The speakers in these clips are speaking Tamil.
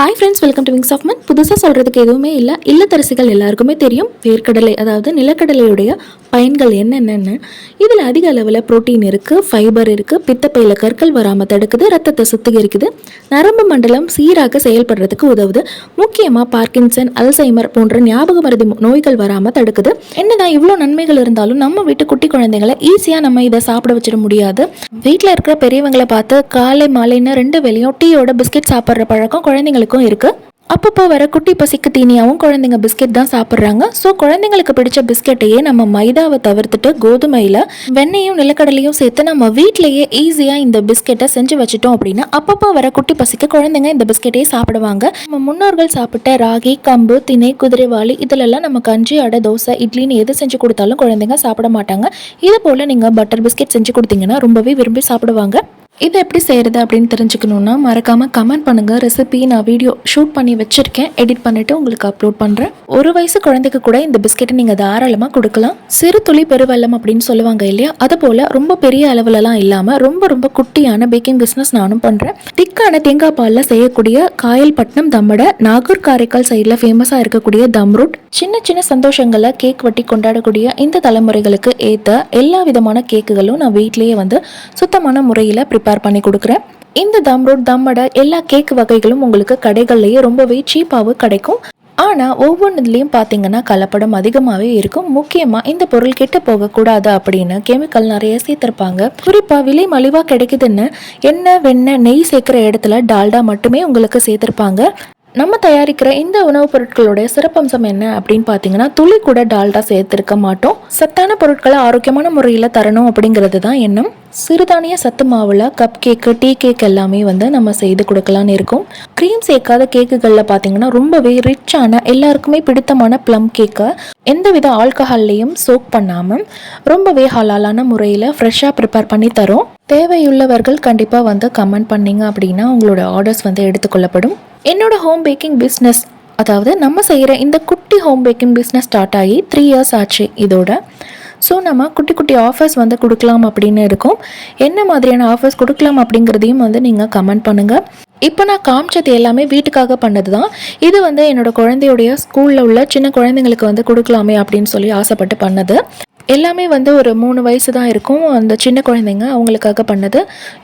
Hi friends welcome to wings of மன் புதுசாக சொல்கிறதுக்கு எதுவுமே இல்லை. இல்லத்தரசிகள் எல்லாருக்குமே தெரியும். வேர்க்கடலை அதாவது நிலக்கடலையுடைய பயன்கள் என்னென்னு இதில் அதிக அளவில் புரோட்டீன் இருக்குது ஃபைபர் இருக்குது பித்தப்பையில் கற்கள் வராமல் தடுக்குது ரத்தத்தை சுத்திகரிக்குது. நரம்பு மண்டலம் சீராக செயல்படுறதுக்கு உதவுது. முக்கியமாக பார்க்கின்சன் அல்சைமர் போன்ற ஞாபக மருதி நோய்கள் வராமல் தடுக்குது. என்னதான் இவ்வளோ நன்மைகள் இருந்தாலும் நம்ம வீட்டு குட்டி குழந்தைங்களை ஈஸியாக நம்ம இதை சாப்பிட வச்சிட முடியாது. வீட்டில் இருக்கிற பெரியவங்களை பார்த்து காலை மாலைன்னு ரெண்டு வேலையும் டீயோட பிஸ்கெட் சாப்பிட்ற பழக்கம் குழந்தைங்களுக்கு குழந்தைங்களுக்கும் இருக்குது அப்பப்போ வர குட்டி பசிக்கு தீனியாவும் குழந்தைங்க பிஸ்கெட் தான் சாப்பிட்றாங்க. ஸோ குழந்தைங்களுக்கு பிடிச்ச பிஸ்கெட்டையே நம்ம மைதாவை தவிர்த்துட்டு கோதுமையில் வெண்ணையும் நிலக்கடலையும் சேர்த்து நம்ம வீட்டிலேயே ஈஸியாக இந்த பிஸ்கெட்டை செஞ்சு வச்சுட்டோம் அப்படின்னா அப்பப்போ வர குட்டி பசிக்கு குழந்தைங்க இந்த பிஸ்கெட்டையே சாப்பிடுவாங்க. நம்ம முன்னோர்கள் சாப்பிட்ட ராகி கம்பு திணை குதிரைவாளி இதிலெல்லாம் நம்ம கஞ்சி அடை தோசை இட்லின்னு எது செஞ்சு கொடுத்தாலும் குழந்தைங்க சாப்பிட மாட்டாங்க. இது போல் நீங்கள் பட்டர் பிஸ்கெட் செஞ்சு கொடுத்தீங்கன்னா ரொம்பவே விரும்பி சாப்பிடுவாங்க. இதை எப்படி செய்கிறது அப்படின்னு தெரிஞ்சுக்கணுன்னா மறக்காமல் கமெண்ட் பண்ணுங்கள் ரெசிபி நான் வீடியோ ஷூட் பண்ணி வச்சுருக்கேன். எடிட் பண்ணிவிட்டு உங்களுக்கு அப்லோட் பண்ணுறேன் ஒரு வயசு குழந்தைக்கு கூட இந்த பிஸ்கெட்டை நீங்கள் தாராளமாக கொடுக்கலாம். சிறு துளி பெருவெல்லம் அப்படின்னு சொல்லுவாங்க இல்லையா? அது போல் ரொம்ப பெரிய அளவுலலாம் இல்லாமல் ரொம்ப ரொம்ப குட்டியான பேக்கிங் பிஸ்னஸ் நானும் பண்ணுறேன் திக்கான தேங்காய் பாலில் செய்யக்கூடிய காயல்பட்டினம் தம்மடை நாகூர் காரைக்கால் சைடில் ஃபேமஸாக இருக்கக்கூடிய தம்ரூட். சின்ன சின்ன சந்தோஷங்களை கேக் வட்டி கொண்டாடக்கூடிய இந்த தலைமுறைகளுக்கு ஏற்ற எல்லா விதமான கேக்குகளும் நான் வீட்லேயே வந்து சுத்தமான முறையில் ப்ரிப்பேர் பண்ணி கொடுக்குறேன். இந்த தம் ரோட் தம்மடை எல்லா கேக் வகைகளும் உங்களுக்கு கடைகள்லேயே ரொம்பவே சீப்பாகவும் கிடைக்கும். ஆனால் ஒவ்வொன்றுலேயும் பார்த்தீங்கன்னா கலப்படம் அதிகமாகவே இருக்கும். முக்கியமாக இந்த பொருள் கெட்டு போகக்கூடாது அப்படின்னு கெமிக்கல் நிறைய சேர்த்துருப்பாங்க. குறிப்பாக விலை மலிவாக கிடைக்குதுன்னு எண்ணெய் வெண்ணெய் நெய் சேர்க்குற இடத்துல டால்டா மட்டுமே உங்களுக்கு சேர்த்துருப்பாங்க. நம்ம தயாரிக்கிற இந்த உணவுப் பொருட்களுடைய சிறப்பம்சம் என்ன அப்படின்னு பார்த்தீங்கன்னா துளி கூட டால்டா சேர்த்துருக்க மாட்டோம். சத்தான பொருட்களை ஆரோக்கியமான முறையில் தரணும் அப்படிங்கிறது தான் எண்ணம். சிறுதானிய சத்து மாவில் கப் கேக்கு டீ கேக் எல்லாமே வந்து நம்ம செய்து கொடுக்கலான்னு இருக்கோம். க்ரீம் சேர்க்காத கேக்குகளில் பார்த்தீங்கன்னா ரொம்பவே ரிச்சான எல்லாருக்குமே பிடித்தமான ப்ளம் கேக்கை எந்தவித ஆல்கஹால்லையும் சோக் பண்ணாமல் ரொம்பவே ஹலாலான முறையில் ஃப்ரெஷ்ஷாக ப்ரிப்பேர் பண்ணி தரும். தேவையுள்ளவர்கள் கண்டிப்பாக வந்து கமெண்ட் பண்ணிங்க அப்படின்னா உங்களோட ஆர்டர்ஸ் வந்து எடுத்துக்கொள்ளப்படும். என்னோட ஹோம் பேக்கிங் பிஸ்னஸ் அதாவது நம்ம செய்கிற இந்த குட்டி ஹோம் பேக்கிங் பிஸ்னஸ் ஸ்டார்ட் ஆகி த்ரீ இயர்ஸ் ஆச்சு இதோட. ஸோ நம்ம குட்டி குட்டி ஆஃபர்ஸ் வந்து கொடுக்கலாம் அப்படின்னு இருக்கும். என்ன மாதிரியான ஆஃபர்ஸ் கொடுக்கலாம் அப்படிங்கிறதையும் வந்து நீங்கள் கமெண்ட் பண்ணுங்கள் இப்போ நான் காமிச்சது எல்லாமே வீட்டுக்காக பண்ணது தான் இது வந்து என்னோட குழந்தையுடைய ஸ்கூலில் உள்ள சின்ன குழந்தைங்களுக்கு வந்து கொடுக்கலாமே அப்படின்னு சொல்லி ஆசைப்பட்டு பண்ணது. எல்லாமே வந்து ஒரு மூணு வயசு தான் இருக்கும். அந்த சின்ன குழந்தைங்க அவங்களுக்காக பண்ணது.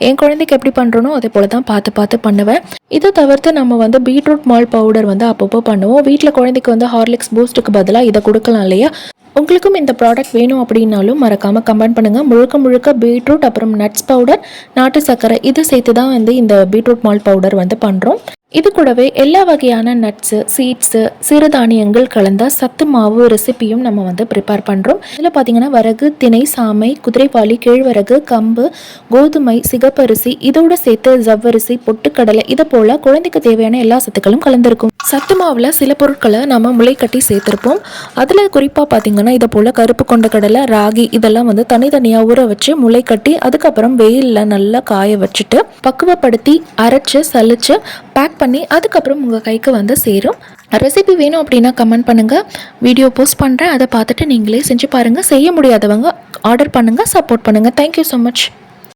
என் குழந்தைக்கு எப்படி பண்ணுறனோ அதே போல் தான் பார்த்து பார்த்து பண்ணுவேன். இதை தவிர்த்து நம்ம வந்து பீட்ரூட் மால் பவுடர் வந்து அப்பப்போ பண்ணுவோம். வீட்டில் குழந்தைக்கு வந்து ஹார்லிக்ஸ் பூஸ்ட்டுக்கு பதிலாக இதை கொடுக்கலாம் இல்லையா? உங்களுக்கும் இந்த ப்ராடக்ட் வேணும் அப்படின்னாலும் மறக்காமல் கமெண்ட் பண்ணுங்கள் முழுக்க முழுக்க பீட்ரூட் அப்புறம் நட்ஸ் பவுடர் நாட்டு சர்க்கரை இது சேர்த்து தான் வந்து இந்த பீட்ரூட் மால் பவுடர் வந்து பண்ணுறோம் இது கூடவே எல்லா வகையான நட்ஸு சீட்ஸு சிறுதானியங்கள் கலந்த சத்து மாவு ரெசிபியும் நம்ம வந்து ப்ரிப்பேர் பண்ணுறோம் இதில் பார்த்தீங்கன்னா வரகு திணை சாமை குதிரைப்பாலி கேழ்வரகு கம்பு கோதுமை சிகப்பரிசி இதோடு சேர்த்து ஜவ்வரிசி பொட்டுக்கடலை இதை போல் குழந்தைக்கு தேவையான எல்லா சத்துக்களும் கலந்துருக்கும். சத்து மாவில் சில பொருட்களை நம்ம முளைக்கட்டி சேர்த்துருப்போம். அதில் குறிப்பாக பார்த்தீங்கன்னா இதை போல் கருப்பு கொண்ட கடலை ராகி இதெல்லாம் வந்து தனித்தனியாக ஊற வச்சு முளைக்கட்டி அதுக்கப்புறம் வெயிலில் நல்லா காய வச்சுட்டு பக்குவப்படுத்தி அரைச்சு சலிச்சு பேக் பண்ணி அதுக்கப்புறம் உங்கள் கைக்கு வந்து சேரும். ரெசிபி வேணும் அப்படின்னா கமெண்ட் பண்ணுங்கள் வீடியோ போஸ்ட் பண்ணுறேன் அதை பார்த்துட்டு நீங்களே செஞ்சு பாருங்கள் செய்ய முடியாதவங்க ஆர்டர் பண்ணுங்கள் சப்போர்ட் பண்ணுங்கள் தேங்க்யூ ஸோ மச்